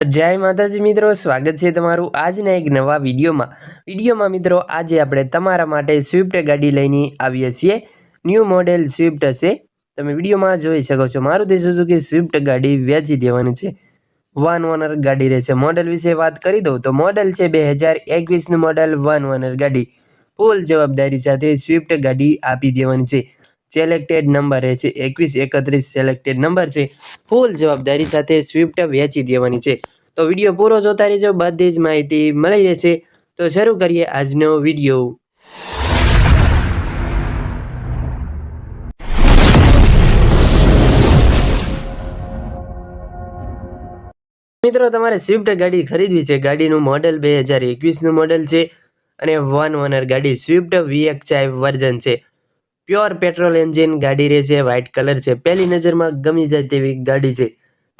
જય માતાજી મિત્રો, સ્વાગત છે તમારું આજના એક નવા વિડીયોમાં. વિડીયોમાં મિત્રો, આજે આપણે તમારા માટે સ્વિફ્ટ ગાડી લઈને આવીએ છીએ. ન્યૂ મોડેલ સ્વિફ્ટ હશે. તમે વિડીયોમાં જોઈ શકો છો, મારુતિ સુઝુકી સ્વિફ્ટ ગાડી વેચી દેવાની છે. વન ઓનર ગાડી રહેશે. મોડેલ વિશે વાત કરી દઉં તો મોડેલ છે બે હજાર એકવીસનું મોડેલ વન ઓનર ગાડી. ફૂલ જવાબદારી સાથે સ્વિફ્ટ ગાડી આપી દેવાની છે. સિલેક્ટેડ નંબર એ છે, એકવીસ, એકત્રીસ સિલેક્ટેડ નંબર છે. ફૂલ જવાબદારી સાથે સ્વિફ્ટ વેચી દેવાની છે. તો વીડિયો પૂરો જોતા રહેજો, બધી જ માહિતી મળી રહેશે. તો શરૂ કરીએ આજનો વીડિયો. મિત્રો, તમારે સ્વિફ્ટ ગાડી ખરીદવી છે. ગાડીનું મોડેલ બે હજાર એકવીસનું મોડેલ છે અને વન ઓનર ગાડી સ્વિફ્ટ વીએક્સઆઈ વર્ઝન છે. પ્યોર પેટ્રોલ એન્જિન ગાડી રહેશે વ્હાઇટ કલર છે. પહેલી નજરમાં ગમી જાય તેવી ગાડી છે.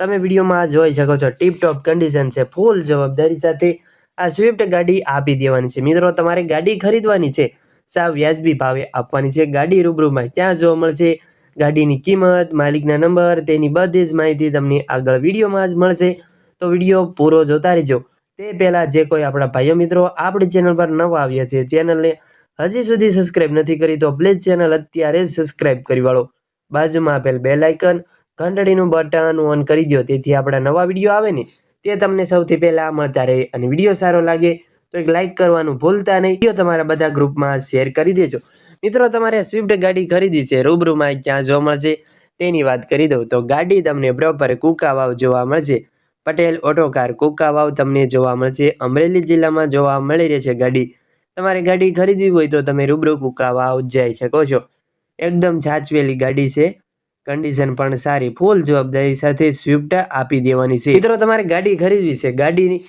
તમે વિડીયોમાં જોઈ શકો છો ટીપ ટોપ કન્ડિશન છે ફૂલ જવાબદારી સાથે આ સ્વિફ્ટ ગાડી આપી દેવાની છે. મિત્રો, તમારે ગાડી ખરીદવાની છે, સાવ વ્યાજબી ભાવે આપવાની છે. ગાડી રૂબરૂમાં ક્યાં જોવા મળશે? ગાડીની કિંમત, માલિકના નંબર, તેની બધી જ માહિતી તમને આગળ વિડીયોમાં જ મળશે. તો વીડિયો પૂરો જોતા રહેજો. તે પહેલાં જે કોઈ આપણા ભાઈઓ મિત્રો આપણી ચેનલ પર નવા આવ્યા છે, ચેનલને હજી સુધી સબસ્ક્રાઇબ નથી કરી તો પ્લીઝ ચેનલ અત્યારે જ સબસ્ક્રાઇબ કરી વાળો. બાજુમાં આપેલ બેલ આઇકન ઘંટડીનું બટન ઓન કરી દો તેથી આપણા નવા વીડિયો આવે ને, તે તમને સૌથી પહેલાં મળતા રહે અને વીડિયો સારો લાગે તો એક લાઇક કરવાનું ભૂલતા નહીં. વીડિયો તમારા બધા ગ્રુપમાં શેર કરી દેજો. મિત્રો, તમારે સ્વિફ્ટ ગાડી ખરીદી છે. રૂબરૂમાં ક્યાં જોવા મળશે તેની વાત કરી દઉં. તો ગાડી તમને પ્રોપર કુકાવાવ જોવા મળશે. પટેલ ઓટો કાર કુકાવાવ તમને જોવા મળશે. અમરેલી જિલ્લામાં જોવા મળી રહે છે ગાડી. તમારે ગાડી ખરીદવી હોય તો તમે રૂબરૂ કુકાવા જઈ શકો છો. એકદમ છાચવેલી ગાડી છે. કન્ડિશન પણ સારી ફૂલ જવાબદારી સાથે સ્વિફ્ટ આપી દેવાની છે. મિત્રો, તમારે ગાડી ખરીદવી છે. ગાડીની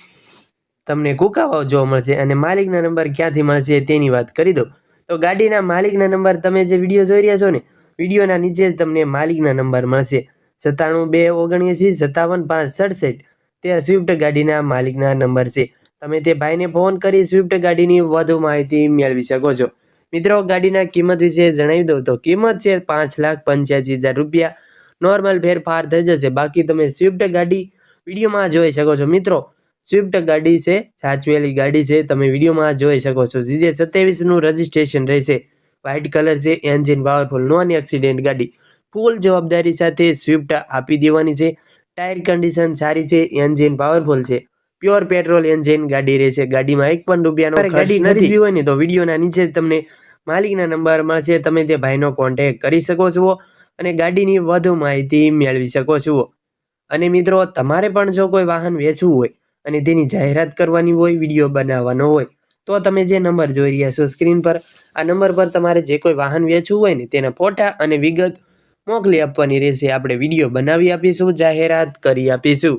તમને કુકાવાવ જોવા મળશે અને માલિકના નંબર ક્યાંથી મળશે તેની વાત કરી દો. તો ગાડીના માલિકના નંબર તમે જે વીડિયો જોઈ રહ્યા છો ને, વિડીયોના નીચે જ તમને માલિકના નંબર મળશે. સત્તાણું બે ઓગણએંસી સત્તાવન પાંચ સડસઠ. તે સ્વિફ્ટ ગાડીના માલિકના નંબર છે. તમે તે ભાઈને ફોન કરી સ્વિફ્ટ ગાડીની વધુ માહિતી મેળવી શકો છો. મિત્રો, ગાડીના કિંમત વિશે જણાવી દઉં તો કિંમત છે પાંચ લાખ પંચ્યાસી હજાર રૂપિયા. નોર્મલ ફેરફાર થઈ જશે. બાકી તમે સ્વિફ્ટ ગાડી વિડીયોમાં જોઈ શકો છો. મિત્રો સ્વિફ્ટ ગાડી છે, સાચવેલી ગાડી છે. તમે વિડીયોમાં જોઈ શકો છો. જીજે સત્યાવીસનું રજિસ્ટ્રેશન રહેશે. વ્હાઇટ કલર છે એન્જિન પાવરફુલ નોન એક્સિડન્ટ ગાડી. ફૂલ જવાબદારી સાથે સ્વિફ્ટ આપી દેવાની છે. ટાયર કન્ડિશન સારી છે એન્જિન પાવરફુલ છે. પ્યોર પેટ્રોલ એન્જિન ગાડી રહેશે ગાડીમાં એક પણ રૂપિયાનો ગાડી ખરીદવી હોય ને તો વિડીયોના નીચે તમને માલિકના નંબર મળશે તમે તે ભાઈનો કોન્ટેક કરી શકો છો અને ગાડીની વધુ માહિતી મેળવી શકો છો. અને મિત્રો તમારે પણ જો કોઈ વાહન વેચવું હોય અને તેની જાહેરાત કરવાની હોય વીડિયો બનાવવાનો હોય તો તમે જે નંબર જોઈ રહ્યા છો સ્ક્રીન પર આ નંબર પર તમારે જે કોઈ વાહન વેચવું હોય ને તેના ફોટા અને વિગત મોકલી આપવાની રહેશે. આપણે વીડિયો બનાવી આપીશું જાહેરાત કરી આપીશું.